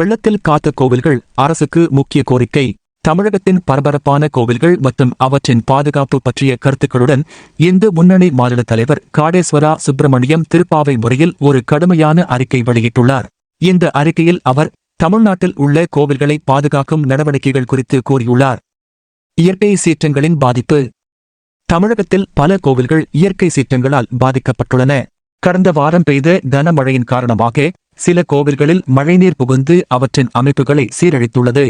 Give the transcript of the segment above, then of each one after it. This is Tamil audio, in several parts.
வெள்ளத்தில் காத்த கோவில்கள் அரசுக்கு முக்கிய கோரிக்கை. தமிழகத்தின் பரபரப்பான கோவில்கள் மற்றும் அவற்றின் பாதுகாப்பு பற்றிய கருத்துக்களுடன் இந்து முன்னணி மாநில தலைவர் காடேஸ்வரா சுப்பிரமணியம் திருப்பாவை முறையில் ஒரு கடுமையான அறிக்கை வெளியிட்டுள்ளார். இந்த அறிக்கையில் அவர் தமிழ்நாட்டில் உள்ள கோவில்களை பாதுகாக்கும் நடவடிக்கைகள் குறித்து கூறியுள்ளார். இயற்கை சீற்றங்களின் பாதிப்பு. தமிழகத்தில் பல கோவில்கள் இயற்கை சீற்றங்களால் பாதிக்கப்பட்டுள்ளன. கடந்த வாரம் பெய்த கனமழையின் காரணமாக சில கோவில்களில் மழைநீர் புகுந்து அவற்றின் அமைப்புகளை சீரழித்துள்ளது.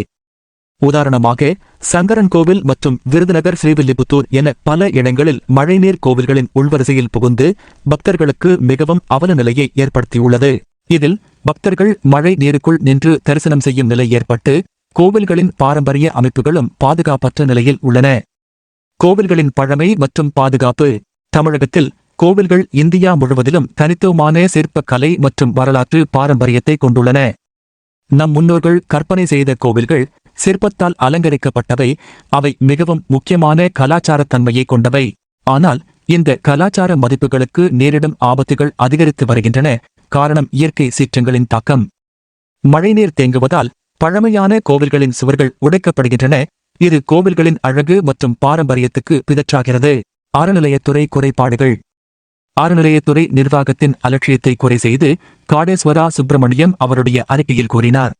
உதாரணமாக சங்கரன் கோவில் மற்றும் விருதுநகர் ஸ்ரீவில்லிபுத்தூர் என பல இடங்களில் மழைநீர் கோவில்களின் உள்வரிசையில் புகுந்து பக்தர்களுக்கு மிகவும் அவல நிலையை ஏற்படுத்தியுள்ளது. இதில் பக்தர்கள் மழை நீருக்குள் நின்று தரிசனம் செய்யும் நிலை ஏற்பட்டு கோவில்களின் பாரம்பரிய அமைப்புகளும் பாதுகாப்பற்ற நிலையில் உள்ளன. கோவில்களின் பழமை மற்றும் பாதுகாப்பு தமிழகத்தில் கோவில்கள் இந்தியா முழுவதிலும் தனித்துவமான சிற்பக் கலை மற்றும் வரலாற்று பாரம்பரியத்தை கொண்டுள்ளன. நம் முன்னோர்கள் கற்பனை செய்த கோவில்கள் சிற்பத்தால் அலங்கரிக்கப்பட்டவை. அவை மிகவும் முக்கியமான கலாச்சாரத்தன்மையை கொண்டவை. ஆனால் இந்த கலாச்சார மதிப்புகளுக்கு நேரிடும் ஆபத்துகள் அதிகரித்து வருகின்றன. காரணம் இயற்கை சீற்றங்களின் தாக்கம். மழைநீர் தேங்குவதால் பழமையான கோவில்களின் சுவர்கள் உடைக்கப்படுகின்றன. இது கோவில்களின் அழகு மற்றும் பாரம்பரியத்துக்கு பிதற்றாகிறது. அறநிலையத்துறை குறைபாடுகள். அறநிலையத்துறை நிர்வாகத்தின் அலட்சியத்தை குறை செய்து காடேஸ்வரா சுப்பிரமணியம் அவருடைய அறிக்கையில் கூறினார்.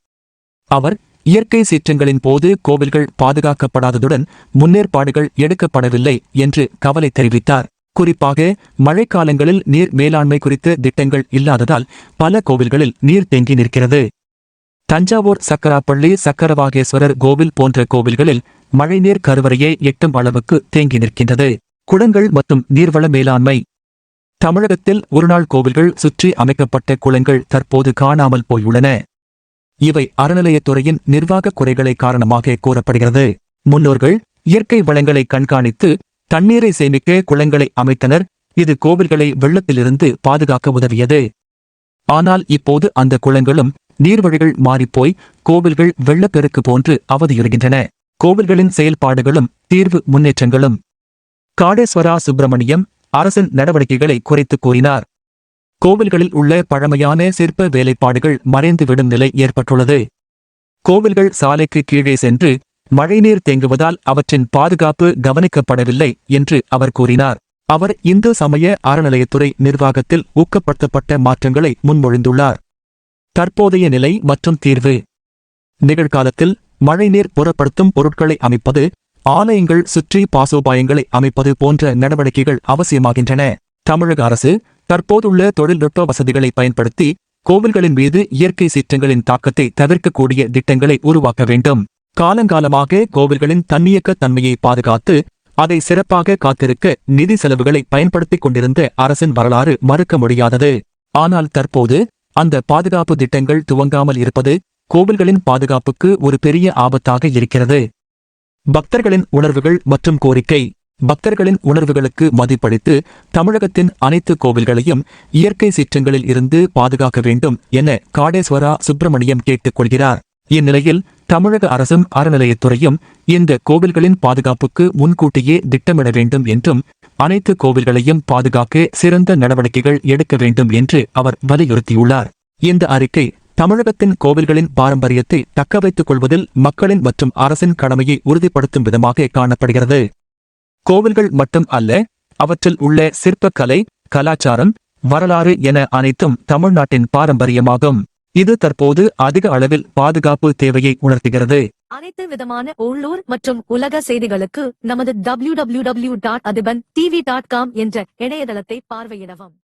அவர் இயற்கை சீற்றங்களின் போது கோவில்கள் பாதுகாக்கப்படாததுடன் முன்னேற்பாடுகள் எடுக்கப்படவில்லை என்று கவலை தெரிவித்தார். குறிப்பாக மழைக்காலங்களில் நீர் மேலாண்மை குறித்த திட்டங்கள் இல்லாததால் பல கோவில்களில் நீர் தேங்கி நிற்கிறது. தஞ்சாவூர் சக்கராப்பள்ளி சக்கரவாகேஸ்வரர் கோவில் போன்ற கோவில்களில் மழைநீர் கருவறையை எட்டும் அளவுக்கு தேங்கி நிற்கின்றது. குளங்கள் மற்றும் நீர்வள மேலாண்மை தமிழகத்தில் ஒருநாள் கோவில்கள் சுற்றி அமைக்கப்பட்ட குளங்கள் தற்போது காணாமல் போயுள்ளன. இவை அறநிலையத்துறையின் நிர்வாகக் குறைகளை காரணமாக கூறப்படுகிறது. முன்னோர்கள் இயற்கை வளங்களை கண்காணித்து தண்ணீரை சேமிக்க குளங்களை அமைத்தனர். இது கோவில்களை வெள்ளத்திலிருந்து பாதுகாக்க உதவியது. ஆனால் இப்போது அந்த குளங்களும் நீர்வழிகள் மாறிப்போய் கோவில்கள் வெள்ளப்பெருக்கு போன்று அவதியுறுகின்றன. கோவில்களின் செயல்பாடுகளும் தீர்வு முன்னேற்றங்களும். காடேஸ்வரா சுப்பிரமணியம் அரசின் நடவடிக்கைகளை குறைத்து கூறினார். கோவில்களில் உள்ள பழமையான சிற்ப வேலைப்பாடுகள் மறைந்துவிடும் நிலை ஏற்பட்டுள்ளது. கோவில்கள் சாலைக்கு கீழே சென்று மழைநீர் தேங்குவதால் அவற்றின் பாதுகாப்பு கவனிக்கப்படவில்லை என்று அவர் கூறினார். அவர் இந்து சமய அறநிலையத்துறை நிர்வாகத்தில் ஊக்கப்படுத்தப்பட்ட மாற்றங்களை முன்மொழிந்துள்ளார். தற்போதைய நிலை மற்றும் தீர்வு. நிகழ்காலத்தில் மழைநீர் புறப்படுத்தும் பொருட்களை அமைப்பது ஆலயங்கள் சுற்றி பாசோபாயங்களை அமைப்பது போன்ற நடவடிக்கைகள் அவசியமாகின்றன. தமிழக அரசு தற்போதுள்ள தொழில்நுட்ப வசதிகளை பயன்படுத்தி கோவில்களின் மீது இயற்கை சீற்றங்களின் தாக்கத்தை தவிர்க்கக்கூடிய திட்டங்களை உருவாக்க வேண்டும். காலங்காலமாக கோவில்களின் தன்னியக்க தன்மையை பாதுகாத்து அதை சிறப்பாக காத்திருக்க நிதி செலவுகளை பயன்படுத்திக் கொண்டிருந்த அரசின் வரலாறு மறுக்க முடியாதது. ஆனால் தற்போது அந்த பாதுகாப்பு திட்டங்கள் துவங்காமல் இருப்பது கோவில்களின் பாதுகாப்புக்கு ஒரு பெரிய ஆபத்தாக இருக்கிறது. பக்தர்களின் உணர்வுகள் மற்றும் கோரிக்கை. பக்தர்களின் உணர்வுகளுக்கு மதிப்பளித்து தமிழகத்தின் அனைத்து கோவில்களையும் இயற்கை சீற்றங்களில் இருந்து பாதுகாக்க வேண்டும் என காடேஸ்வரா சுப்பிரமணியம் கேட்டுக்கொள்கிறார். இந்நிலையில் தமிழக அரசும் அறநிலையத்துறையும் இந்த கோவில்களின் பாதுகாப்புக்கு முன்கூட்டியே திட்டமிட வேண்டும் என்றும் அனைத்து கோவில்களையும் பாதுகாக்க சிறந்த நடவடிக்கைகள் எடுக்க வேண்டும் என்று அவர் வலியுறுத்தியுள்ளார். இந்த அறிக்கை தமிழகத்தின் கோவில்களின் பாரம்பரியத்தை தக்கவைத்துக் கொள்வதில் மக்களின் மற்றும் அரசின் கடமையை உறுதிப்படுத்தும் விதமாக காணப்படுகிறது. கோவில்கள் மட்டும் அல்ல அவற்றில் உள்ள சிற்பக்கலை கலாச்சாரம் வரலாறு என அனைத்தும் தமிழ்நாட்டின் பாரம்பரியமாகும். இது தற்போது அதிக அளவில் பாதுகாப்பு தேவையை உணர்த்துகிறது. அனைத்து விதமான உள்ளூர் மற்றும் உலக செய்திகளுக்கு நமது W W W dot Athiban TV dot com என்ற இணையதளத்தை பார்வையிடவும்.